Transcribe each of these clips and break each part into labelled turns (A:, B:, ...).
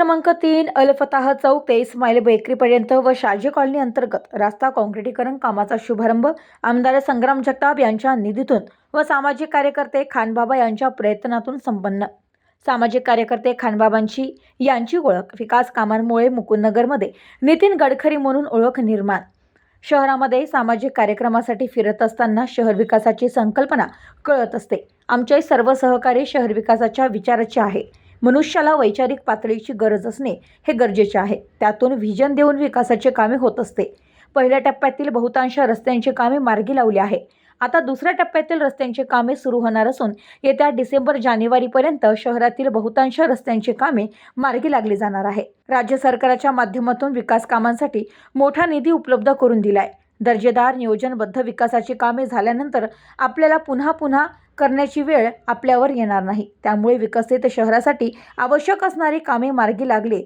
A: क्रमांक तीन अलफताह चौक ते इस्माईल बेकरीपर्यंत व शाजी कॉलनी अंतर्गत रास्ता काँक्रिटीकरण कामाचा शुभारंभ आमदार संग्राम जगताप यांच्या निधीतून व सामाजिक कार्यकर्ते खानबाबा यांच्या प्रयत्नातून संपन्न. सामाजिक कार्यकर्ते खानबाबांची यांची ओळख विकास कामांमुळे मुकुंदनगरमध्ये नितीन गडकरी म्हणून ओळख निर्माण. शहरामध्ये सामाजिक कार्यक्रमासाठी फिरत असताना शहर विकासाची संकल्पना कळत असते. आमचे सर्व सहकारी शहर विकासाच्या विचाराचे आहे. मनुष्याला वैचारिक पातळीची गरज असणे हे गरजेचे आहे. त्यातून व्हिजन देऊन विकासाचे कामे होत असते. पहिल्या टप्प्यातील बहुतांश रस्त्यांची कामे मार्गी लावली आहे. आता दुसऱ्या टप्प्यातील रस्त्यांची कामे सुरू होणार असून येत्या डिसेंबर जानेवारीपर्यंत शहरातील बहुतांश रस्त्यांची कामे मार्गी लागली जाणार आहे. राज्य सरकारच्या माध्यमातून विकास कामांसाठी मोठा निधी उपलब्ध करून दिलाय. दर्जेदार नियोजनबद्ध विकासाची कामे झाल्यानंतर आपल्याला पुन्हा पुन्हा करण्याची वेळ आपल्यावर येणार नाही. त्यामुळे विकसित शहरासाठी आवश्यक असणारी कामे मार्गी लागली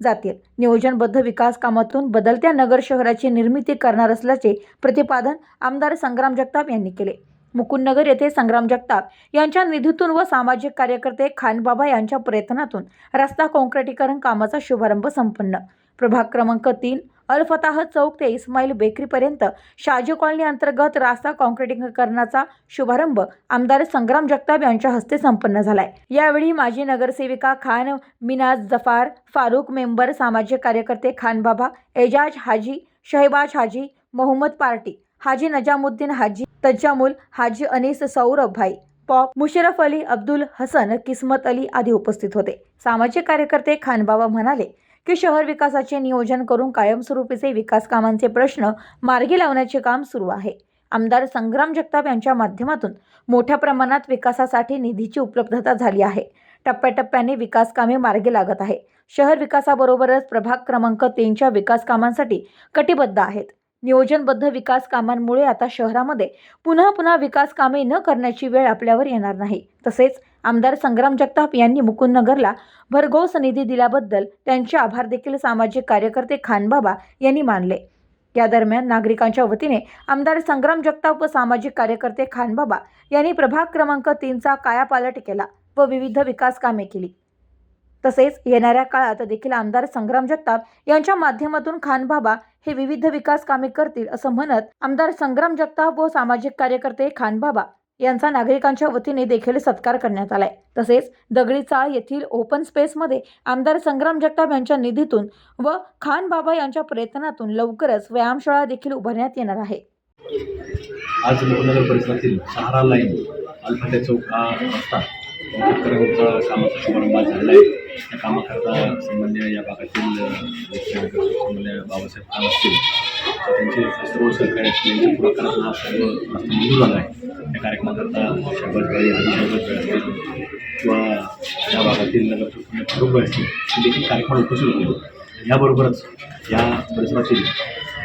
A: जातील. नियोजनबद्ध विकास कामातून बदलत्या नगर शहराची निर्मिती करणार असल्याचे प्रतिपादन आमदार संग्राम जगताप यांनी केले. मुकुंदनगर येथे संग्राम जगताप यांच्या निधीतून व सामाजिक कार्यकर्ते खानबाबा यांच्या प्रयत्नातून रस्ता काँक्रिटीकरण कामाचा शुभारंभ संपन्न. प्रभाग क्रमांक तीन अल्फताह चौक ते इस्माईल बेकरीपर्यंत शाजी कॉलनी अंतर्गत रास्ता काँक्रिटीकरणाचा शुभारंभ आमदार संग्राम जगताप यांच्या हस्ते संपन्न झालाय. यावेळी माजी नगरसेविका खान मिनाज जफार फारूक मेंबर सामाजिक कार्यकर्ते खानबाबा एजाज हाजी शहबाज हाजी मोहम्मद पार्टी हाजी नजामुद्दीन हाजी तज्जामुल हाजी अनिस सौरभ भाई पॉप मुशरफ अली अब्दुल हसन किस्मत अली आदी उपस्थित होते. सामाजिक कार्यकर्ते खानबाबा म्हणाले की शहर विकासाचे नियोजन करून कायमस्वरूपीचे विकास कामांचे प्रश्न मार्गी लावण्याचे काम सुरू आहे. आमदार संग्राम जगताप यांच्या माध्यमातून मोठ्या प्रमाणात विकासासाठी निधीची उपलब्धता झाली आहे. टप्प्याटप्प्याने विकास कामे मार्गी लागत आहे. शहर विकासाबरोबरच प्रभाग क्रमांक तीनच्या विकास कामांसाठी कटिबद्ध आहेत. नियोजनबद्ध विकास कामांमुळे आता शहरामध्ये पुन्हा पुन्हा विकास कामे न करण्याची वेळ आपल्यावर येणार नाही. तसेच आमदार संग्राम जगताप यांनी मुकुंदनगरला भरघोस निधी दिल्याबद्दल त्यांचे आभार देखील सामाजिक कार्यकर्ते खानबाबा यांनी मानले. या दरम्यान नागरिकांच्या वतीने आमदार संग्राम जगताप व सामाजिक कार्यकर्ते खानबाबा यांनी प्रभाग क्रमांक तीनचा कायापालट केला व विविध विकास कामे केली. तसेच येणाऱ्या काळात देखील आमदार संग्राम जगताप यांच्या माध्यमातून खानबाबा हे विविध विकास कामे करतील असं म्हणत आमदार संग्राम जगताप व सामाजिक कार्यकर्ते खानबाबा यांचा नागरिकांच्या वतीने देखील सत्कार करण्यात आलाय. तसेच दगडी चाळ येथील ओपन स्पेसमध्ये आमदार संग्राम जगताप यांच्या निधीतून व खानबाबा यांच्या प्रयत्नातून लवकरच व्यायामशाळा देखील उभारण्यात येणार आहे.
B: आज मुकुंदनगर परिसरातील सहारा लाईन अल्फाटे चौक हा रस्ता कामाचा शुभारंभ झालेला आहे. त्या कामाकरता सामान्य या भागातील अ, बाबासाहेब खान असतील त्यांचे सर्व सहकारी असतील यांच्या हा सर्व मंजूर झाला आहे. त्या कार्यक्रमाकरता शहबाजबाई आदी असतील किंवा या भागातील नगर फारुखबाई असतील हे देखील कार्यक्रम उपस्थित होते. याबरोबरच या परिसरातील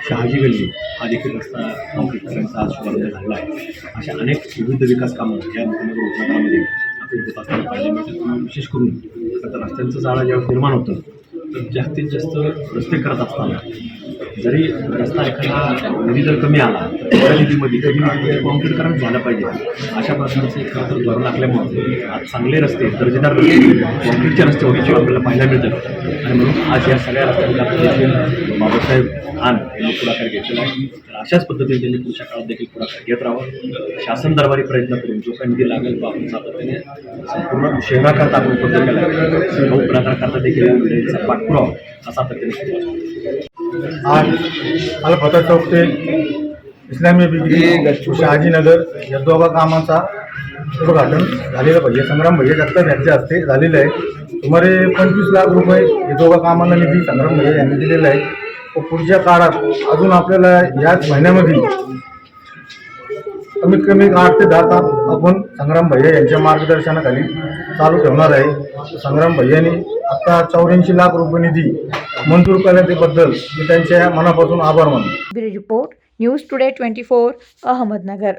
B: शहाजी गल्ली हा देखील रस्ता काँक्रीटकरांचा आज शुभारंभ आहे. अशा अनेक विविध विकास कामं या मुख्यमंत्री उपनगरामध्ये होत विशेष करून आता रस्त्यांचं जाळं जेव्हा निर्माण होतं जास्तीत जास्त रस्ते करत असताना जरी रस्ता एखादा निधी जर कमी आला तर त्या निधीमध्ये कॉन्क्रीट काँक्रीटकरण झालं पाहिजे अशा प्रकारचं एक खरं तर धोरण आखल्यामुळं आज चांगले रस्ते दर्जेदार रस्ते कॉन्क्रीटचे रस्ते होण्याचे आपल्याला पाहायला मिळतात. आणि म्हणून आज या सगळ्या रस्त्यांचा बाबासाहेब खान यांनी पुढाकार घेतलेला आहे. तर अशाच पद्धतीने त्यांनी पुढच्या काळात देखील पुढाकार घेत राहावा. शासन दरबारी प्रयत्न करून जो काही निधी लागेल तो आपण सातत्याने संपूर्ण शहराकरता आपण उपलब्ध केला पुढाकार करता देखील सातत्याने सुरू असतो
C: आज अलफता चौक ते इस्लामी बिग्री शहाजीनगर या दोघा कामाचा उद्घाटन झालेलं पाहिजे. संग्राम भैया जगताप यांच्या हस्ते झालेलं आहे. सुमारे पंचवीस लाख रुपये हे दोघा कामांना निधी संग्राम भैया यांनी दिलेला आहे. व पुढच्या काळात अजून आपल्याला याच महिन्यामध्ये कमीत कमी आठ ते दहा तास आपण संग्राम भैया यांच्या मार्गदर्शनाखाली चालू ठेवणार आहे. संग्राम भैयानी आता चौऱ्याऐंशी लाख रुपये निधी मंजूर करण्याबद्दल मी त्यांच्या मनापासून आभार मानतो.
A: Report news today twenty four Ahmednagar.